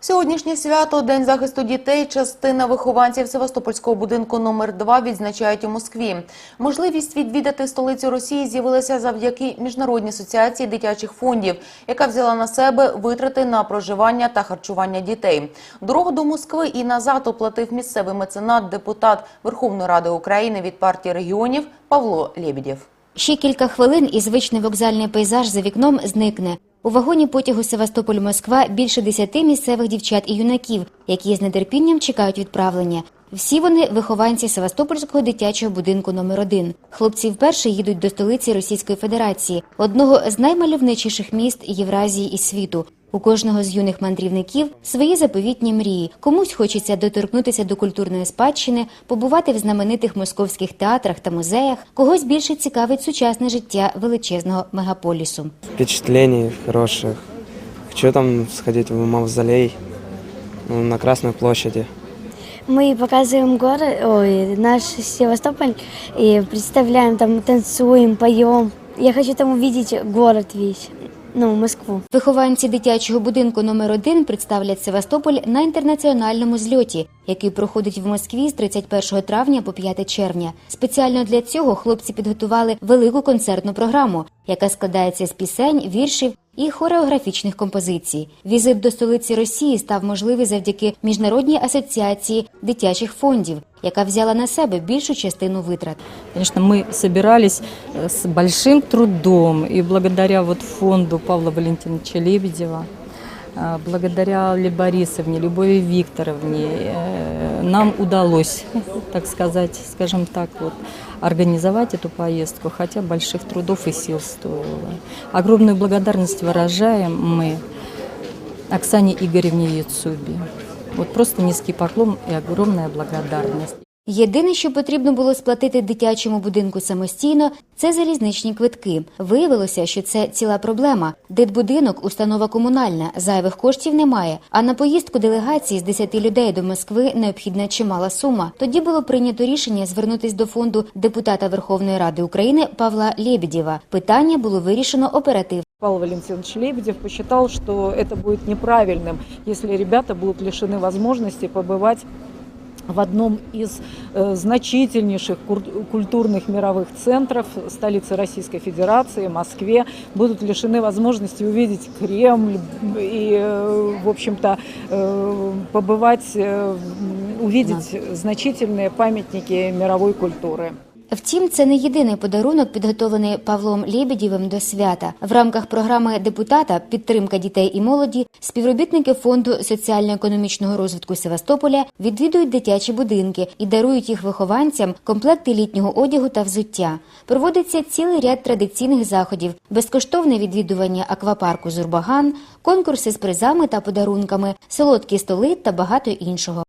Сьогоднішнє свято День захисту дітей. Частина вихованців Севастопольського будинку номер 2 відзначають у Москві. Можливість відвідати столицю Росії з'явилася завдяки міжнародній асоціації дитячих фондів, яка взяла на себе витрати на проживання та харчування дітей. Дорогу до Москви і назад оплатив місцевий меценат, депутат Верховної Ради України від партії регіонів Павло Лєбідєв. Ще кілька хвилин і звичний вокзальний пейзаж за вікном зникне. У вагоні потягу Севастополь-Москва більше десяти місцевих дівчат і юнаків, які з нетерпінням чекають відправлення. Всі вони вихованці Севастопольського дитячого будинку номер 1 Хлопці вперше їдуть до столиці Російської Федерації, одного з наймальовничіших міст Євразії і світу. У кожного з юних мандрівників свої заповітні мрії. Комусь хочеться доторкнутися до культурної спадщини, побувати в знаменитих московських театрах та музеях. Когось більше цікавить сучасне життя величезного мегаполісу. впечатлений хороших. Хочу там сходить в мавзолей ну, на Красной площади. Мы показываем город, ой, наш Севастополь и представляем там, танцуем, поем. Я хочу там увидеть город весь, ну, Москву. Вихованці дитячого будинку номер 1 представлять Севастополь на інтернаціональному зльоті, який проходить в Москві з 31 травня по 5 червня. Спеціально для цього хлопці підготували велику концертну програму, яка складається з пісень, віршів і хореографічних композицій. Візит до столиці Росії став можливий завдяки міжнародній асоціації дитячих фондів, яка взяла на себе більшу частину витрат. Конечно, мы собирались э, с большим трудом, и благодаря вот фонду Павла Валентиновича Лебедева, э, благодаря Ле Борисовне, Любови Викторовне, э, нам удалось, так сказать, скажем так, вот, организовать эту поездку, хотя больших трудов и сил стоило. Огромную благодарность выражаем мы Оксане Игоревне Яцуби. Вот просто низкий поклон и огромная благодарность. Єдине, що потрібно було сплатити дитячому будинку самостійно, це залізничні квитки. Виявилося, що це ціла проблема. Дитбудинок – установа комунальна, зайвих коштів немає. А на поїздку делегації з 10 людей до Москви необхідна чимала сума. Тоді було прийнято рішення звернутись до фонду депутата Верховної Ради України Павла Лєбедєва. Питання було вирішено оперативно. Павел Валентинович Лебедев посчитал, что это будет неправильным, если ребята будут лишены возможности побывать в одном из э, значительнейших кур- культурных мировых центров столицы Российской Федерации, Москве, будут лишены возможности увидеть Кремль и, э, в общем-то, э, побывать, э, м, увидеть значительные памятники мировой культуры. Втім, це не єдиний подарунок, підготовлений Павлом Лєбедєвим до свята. В рамках програми депутата Підтримка дітей і молоді співробітники фонду соціально-економічного розвитку Севастополя відвідують дитячі будинки і дарують їх вихованцям комплекти літнього одягу та взуття. Проводиться цілий ряд традиційних заходів, безкоштовне відвідування аквапарку Зурбаган, конкурси з призами та подарунками, солодкі столи та багато іншого.